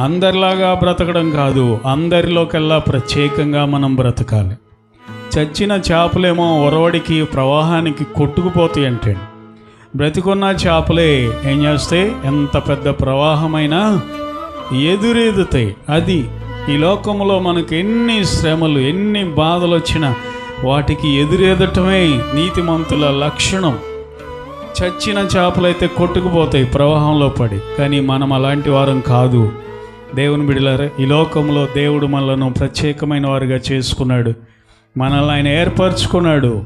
అందరిలాగా బ్రతకడం కాదు అందరిలోకెల్లా ప్రత్యేకంగా మనం బ్రతకాలి. చచ్చిన చేపలేమో ఒరవడికి ప్రవాహానికి కొట్టుకుపోతాయి అంటే. బ్రతికున్న చేపలే ఏం చేస్తాయి? ఎంత పెద్ద ప్రవాహమైనా ఎదురెదుతాయి. అది ఈ లోకంలో మనకు ఎన్ని శ్రమలు ఎన్ని బాధలు వచ్చినా వాటికి ఎదురెదటమే నీతిమంతుల లక్షణం. చచ్చిన చేపలైతే కొట్టుకుపోతాయి ప్రవాహంలో పడి. కానీ మనం అలాంటి వారం కాదు. దేవుని బిడలారా ఈ లోకంలో దేవుడు మనలను ప్రత్యేకమైన వారుగా చేసుకున్నాడు. మనల్ని ఆయన ఏర్పరచుకున్నాడు.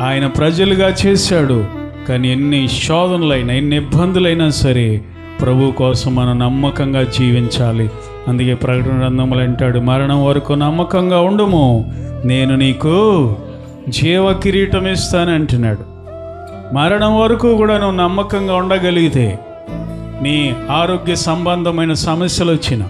ఆయన ప్రజలుగా చేశాడు. కానీ ఎన్ని శోధనలైనా ఎన్ని ఇబ్బందులైనా సరే ప్రభు కోసం మనం నమ్మకంగా జీవించాలి. అందుకే ప్రకటన గ్రంథములు అంటాడు మరణం వరకు నమ్మకంగా ఉండుము. నేను నీకు జీవ కిరీటం ఇస్తాను అంటున్నాడు. మరణం వరకు కూడా నువ్వు నమ్మకంగా ఉండగలిగితే నీ ఆరోగ్య సంబంధమైన సమస్యలు వచ్చిన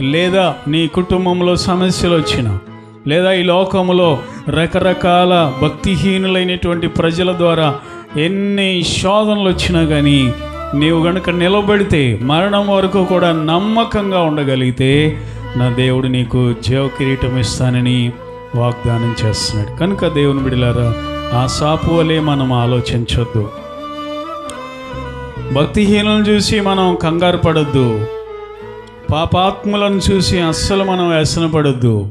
లేదా నీ కుటుంబంలో సమస్యలు వచ్చిన లేదా ఈ లోకంలో రకరకాల భక్తిహీనులైనటువంటి ప్రజల ద్వారా ఎన్ని శోధనలు వచ్చినా కానీ నీవు గనుక నిలబడితే మరణం వరకు కూడా నమ్మకంగా ఉండగలిగితే నా దేవుడు నీకు జీవ కిరీటం ఇస్తానని వాగ్దానం చేస్తున్నాడు. కనుక దేవుని బిడిలారా ఆ సాపు వలే మనం ఆలోచించొద్దు. భక్తిహీనులను చూసి మనం కంగారు పడద్దు. పాపాత్ములను చూసి అస్సలు మనం వ్యసనపడద్దు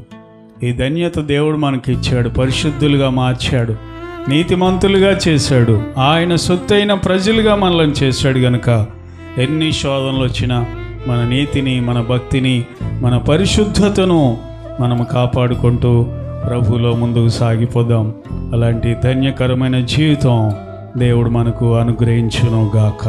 ఈ ధన్యత దేవుడు మనకి ఇచ్చాడు పరిశుద్ధులుగా మార్చాడు నీతిమంతులుగా చేశాడు ఆయన సొత్తైన ప్రజలుగా మనల్ని చేశాడు గనుక ఎన్ని శోధనలు వచ్చినా మన నీతిని మన భక్తిని మన పరిశుద్ధతను మనం కాపాడుకుంటూ ప్రభులో ముందుకు సాగిపోదాం. అలాంటి ధన్యకరమైన జీవితం దేవుడు మనకు అనుగ్రహించునుగాక.